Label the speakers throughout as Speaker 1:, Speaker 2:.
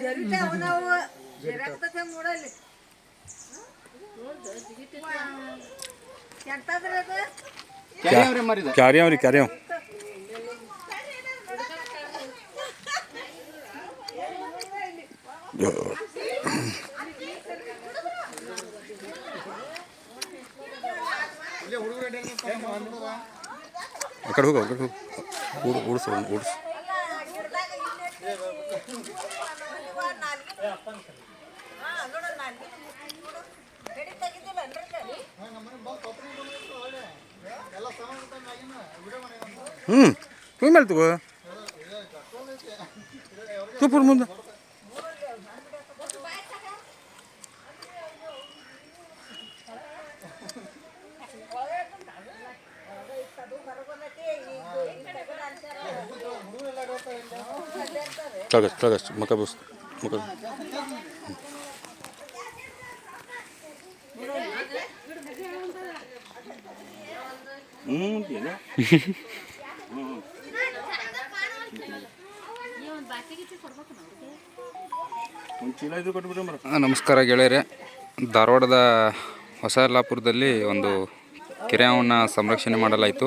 Speaker 1: ಜರಿತಾವ ನಾವು ಜರಾಕ್ತದ ನೋಡಲ್ಲಿ ಎಂತದ್ರಿ ಅದು?
Speaker 2: ಕ್ಯಾರಿ
Speaker 3: ಅವ್ರಿ ಕ್ಯಾರಿ ಅವ್ ಆ ಕಡೆ ಹೋಗ ಆ ಕಡೆ ಹೋಗ. ಓಡ್ ಓಡಿಸು ಓಡಿಸು. ಹ್ಞೂ ಮೇಲೆ ತಗೋ. ತುಪ್ಪರ ಮುಂದೆ. ಇದು ಕೊಟ್ಬಿಟ್ರೆ ಮರ
Speaker 2: ಆ, ನಮಸ್ಕಾರ ಗೆಳೆಯರೇ. ಧಾರವಾಡದ ಹೊಸ ಯಲ್ಲಾಪುರದಲ್ಲಿ ಒಂದು ಕೆರೆಯವನ್ನು ಸಂರಕ್ಷಣೆ ಮಾಡಲಾಯಿತು.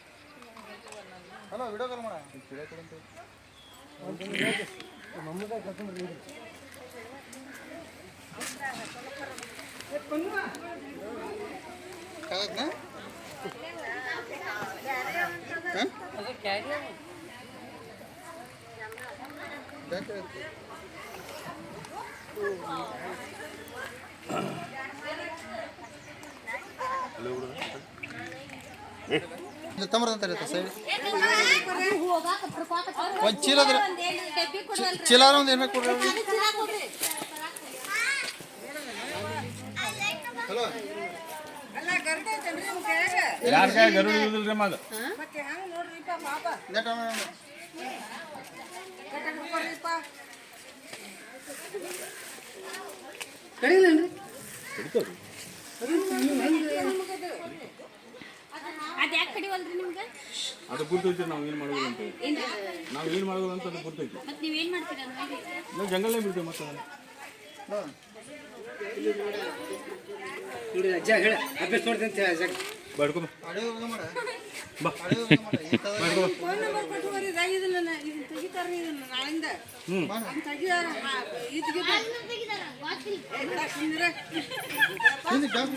Speaker 3: ನೋಡಿ
Speaker 1: ಗಿಡನೂ ಏರ್ತದ ನಡ್ರಿ
Speaker 2: ಏರ್ತಾವ ಏರ್ತಾವ ಗಿಡ ಏರ್ತಾವ ಅವ್ರಿ
Speaker 4: ತಮ್ಮರಂತಾರೆ ಸೈಡ್. ಒಂದು ಚೀಲದ್ರ ಚೀಲಾರ ಒಂದು ಕೊಡ್ರಿ. ಹಲೋ.
Speaker 1: ಅಲ್ಲ ಗರ್ದ ಐತೇನ್ರಿ ನಿಮ್ ಕೆಳಗ?
Speaker 3: ಯಾರ ಕೈ ಗರುಡ ಇರುದಿಲ್ರಿ ಮಗ
Speaker 1: ಮತ್ತೆ ಹೆಂಗ್ ನೋಡ್ರಿಪ್ಪ ಪಾಪ?
Speaker 4: ನೆಟ್
Speaker 1: ಕಟ್ಟ ಹಿಡ್ಕೊಳ್ರಿಪ್ಪ
Speaker 5: ಅದ್ ಕಡಿವಲ್ರಿ ನಿಮ್ಗೆ?
Speaker 3: ಅದು ಗುರ್ತೈತಿ ನಾವು ಏನು ಮಾಡೋದು ಅಂತ ನಾವು ಏನು ಮಾಡೋದು ಅಂತ ಅದು ಗುರ್ತೈತಿ.
Speaker 5: ನೀವು ಏನು ಮಾಡ್ತೀರಾ ನೋಡಿ
Speaker 3: ನಾವು ಜಂಗಲ್ನೇ ಬಿಡ್ತೀವಿ ಮತ್ತೆ? ಅಂತ
Speaker 4: ಅಡಿಗೆ ಮಾಡ.
Speaker 3: ಬಾ.
Speaker 1: ಫೋನ್ ನಂಬರ್ ಕೊಟ್ಟು ಇದನ್ನ ತೆಗಿತಾರ್ರಿ ಇದನ್ನ ನಾಳಿಂದ ಅಂತ
Speaker 4: ಜಾಸ್ತಿ